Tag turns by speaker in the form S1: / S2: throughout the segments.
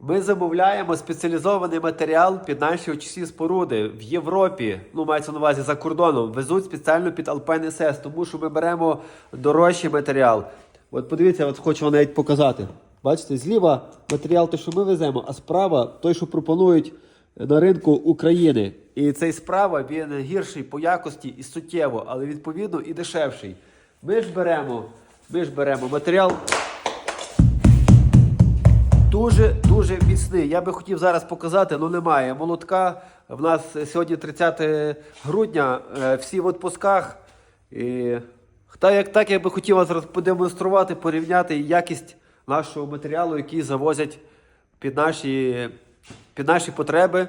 S1: Ми замовляємо спеціалізований матеріал під наші очисні споруди в Європі. Ну, мається на увазі за кордоном. Везуть спеціально під Alpine SS, тому що ми беремо дорожчий матеріал. От подивіться, от хочу вам навіть показати. Бачите, зліва матеріал той, що ми веземо, а справа той, що пропонують на ринку України. І цей справа він гірший по якості і суттєво, але відповідно і дешевший. Ми ж беремо, ми ж беремо матеріал дуже дуже міцний. Я би хотів зараз показати, але немає. Молотка в нас сьогодні 30 грудня, е, всі в відпусках. І та як так, я би хотів вас подемонструвати, порівняти якість нашого матеріалу, який завозять під наші, під наші потреби.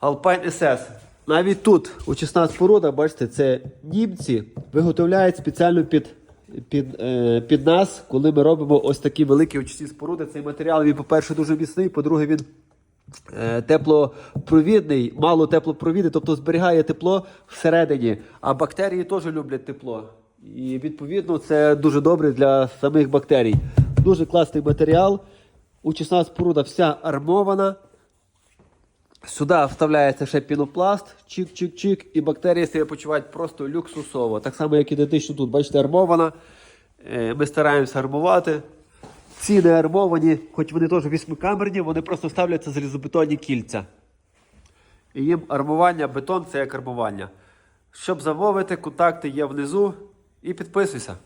S1: Alpine SS. Навіть тут очисна споруда, бачите, це німці виготовляють спеціально під, під, е, під нас, коли ми робимо ось такі великі очисні споруди. Цей матеріал, він, по-перше, дуже міцний, по-друге, він е, теплопровідний, мало теплопровідний, тобто зберігає тепло всередині. А бактерії теж люблять тепло. І відповідно це дуже добре для самих бактерій. Дуже класний матеріал. Очисна споруда вся армована. Сюди вставляється ще пінопласт, чик-чик-чик, і бактерії себе почувають просто люксусово. Так само, як і ідентично тут, бачите, армована. Е, Ми стараємося армувати. Ці не армовані, хоч вони теж вісьмикамерні, вони просто ставляться залізобетонні кільця. І їм армування, бетон це як армування. Щоб замовити, контакти є внизу. І підписуйся.